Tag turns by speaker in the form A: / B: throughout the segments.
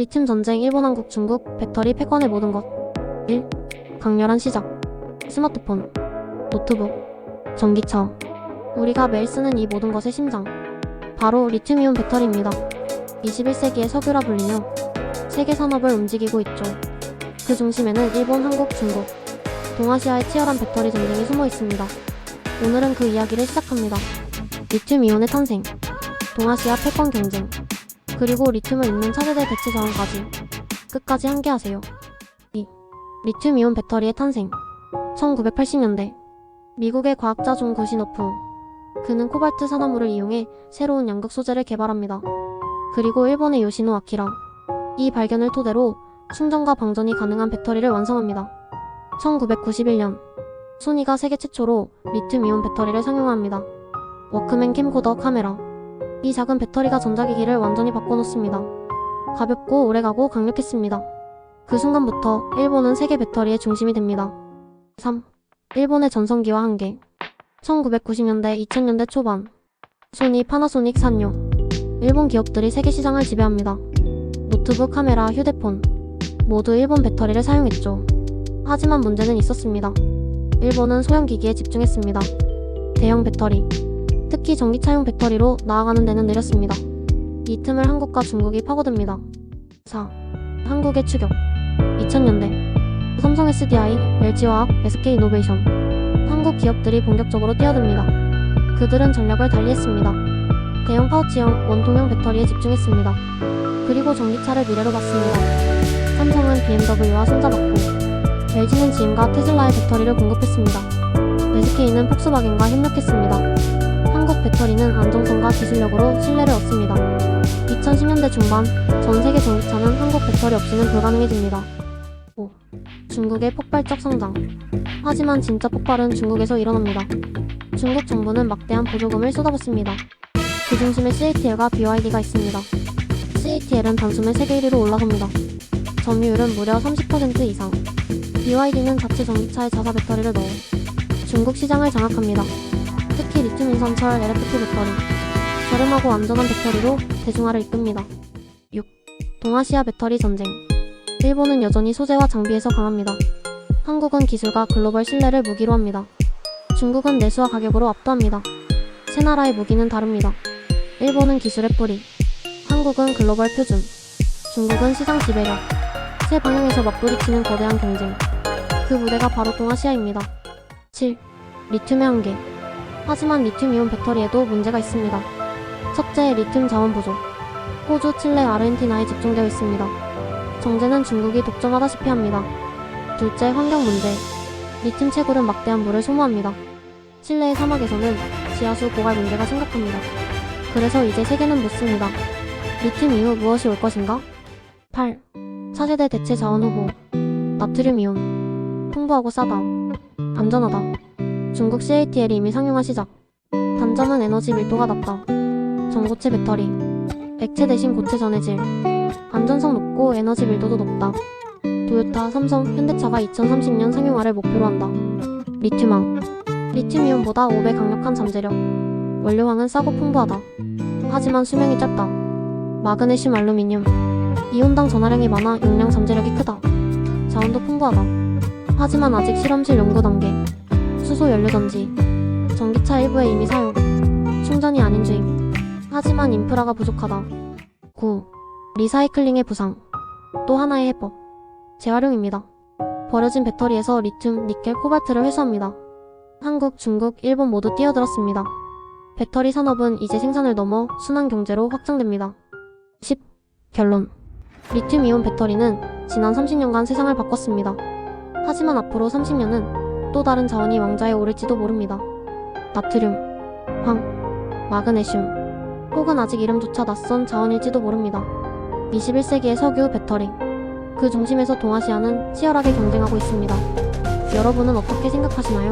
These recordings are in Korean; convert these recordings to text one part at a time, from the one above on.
A: 리튬 전쟁 일본 한국 중국 배터리 폐관의 모든 것. 1. 강렬한 시작. 스마트폰 노트북 전기차. 우리가 매일 쓰는 이 모든 것의 심장. 바로 리튬이온 배터리입니다. 21세기의 석유라 불리며 세계 산업을 움직이고 있죠. 그 중심에는 일본, 한국, 중국 동아시아의 치열한 배터리 전쟁이 숨어 있습니다. 오늘은 그 이야기를 시작합니다. 리튬이온의 탄생. 동아시아 패권 경쟁 그리고 리튬을 잇는 차세대 대체 자원까지 끝까지 함께하세요. 2. 리튬이온 배터리의 탄생 1980년대 미국의 과학자 존 구시노프 그는 코발트 산화물을 이용해 새로운 양극 소재를 개발합니다. 그리고 일본의 요시노 아키라 이 발견을 토대로 충전과 방전이 가능한 배터리를 완성합니다. 1991년 소니가 세계 최초로 리튬이온 배터리를 상용합니다. 워크맨 캠코더 카메라 이 작은 배터리가 전자기기를 완전히 바꿔놓습니다. 가볍고 오래가고 강력했습니다. 그 순간부터 일본은 세계 배터리의 중심이 됩니다. 3. 일본의 전성기와 한계 1990년대 2000년대 초반 소니, 파나소닉, 산요 일본 기업들이 세계 시장을 지배합니다. 노트북, 카메라, 휴대폰 모두 일본 배터리를 사용했죠. 하지만 문제는 있었습니다. 일본은 소형 기기에 집중했습니다. 대형 배터리, 특히 전기차용 배터리로 나아가는 데는 느렸습니다. 이 틈을 한국과 중국이 파고듭니다. 4. 한국의 추격 2000년대 삼성 SDI, LG화학, SK이노베이션 한국 기업들이 본격적으로 뛰어듭니다. 그들은 전략을 달리했습니다. 대형 파우치형 원통형 배터리에 집중했습니다. 그리고 전기차를 미래로 봤습니다. 삼성은 BMW와 손잡았고 LG는 GM과 테슬라의 배터리를 공급했습니다. SK는 폭스바겐과 협력했습니다. 배터리는 안정성과 기술력으로 신뢰를 얻습니다. 2010년대 중반 전 세계 전기차는 한국 배터리 없이는 불가능해집니다. 5. 중국의 폭발적 성장. 하지만 진짜 폭발은 중국에서 일어납니다. 중국 정부는 막대한 보조금을 쏟아붓습니다. 그 중심에 CATL과 BYD가 있습니다. CATL은 단숨에 세계 1위로 올라섭니다. 점유율은 무려 30% 이상. BYD는 자체 전기차에 자사 배터리를 넣어 중국 시장을 장악합니다. 특히 리튬 인산철 LFP 배터리, 저렴하고 안전한 배터리로 대중화를 이끕니다. 6. 동아시아 배터리 전쟁. 일본은 여전히 소재와 장비에서 강합니다. 한국은 기술과 글로벌 신뢰를 무기로 합니다. 중국은 내수와 가격으로 압도합니다. 세 나라의 무기는 다릅니다. 일본은 기술의 뿌리, 한국은 글로벌 표준, 중국은 시장 지배력. 세 방향에서 맞부딪히는 거대한 경쟁. 그 무대가 바로 동아시아입니다. 7. 리튬의 한계. 하지만 리튬이온 배터리에도 문제가 있습니다. 첫째, 리튬 자원 부족. 호주, 칠레, 아르헨티나에 집중되어 있습니다. 정제는 중국이 독점하다시피 합니다. 둘째, 환경 문제. 리튬 채굴은 막대한 물을 소모합니다. 칠레의 사막에서는 지하수 고갈 문제가 심각합니다. 그래서 이제 세계는 묻습니다. 리튬 이후 무엇이 올 것인가? 8. 차세대 대체 자원 후보. 나트륨 이온. 풍부하고 싸다. 안전하다. 중국 CATL이 이미 상용화 시작. 단점은 에너지 밀도가 낮다. 전고체 배터리. 액체 대신 고체 전해질. 안전성 높고 에너지 밀도도 높다. 도요타, 삼성, 현대차가 2030년 상용화를 목표로 한다. 리튬황. 리튬이온보다 5배 강력한 잠재력. 원료황은 싸고 풍부하다. 하지만 수명이 짧다. 마그네슘, 알루미늄. 이온당 전하량이 많아 용량 잠재력이 크다. 자원도 풍부하다. 하지만 아직 실험실 연구 단계. 수소 연료 전지. 전기차 일부에 이미 사용. 충전이 아닌 주임. 하지만 인프라가 부족하다. 9. 리사이클링의 부상. 또 하나의 해법. 재활용입니다. 버려진 배터리에서 리튬, 니켈, 코발트를 회수합니다. 한국, 중국, 일본 모두 뛰어들었습니다. 배터리 산업은 이제 생산을 넘어 순환 경제로 확장됩니다. 10. 결론. 리튬 이온 배터리는 지난 30년간 세상을 바꿨습니다. 하지만 앞으로 30년은 또 다른 자원이 왕좌에 오를지도 모릅니다. 나트륨, 황, 마그네슘, 혹은 아직 이름조차 낯선 자원일지도 모릅니다. 21세기의 석유 배터리. 그 중심에서 동아시아는 치열하게 경쟁하고 있습니다. 여러분은 어떻게 생각하시나요?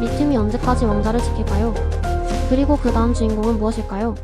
A: 리튬이 언제까지 왕좌를 지킬까요? 그리고 그 다음 주인공은 무엇일까요?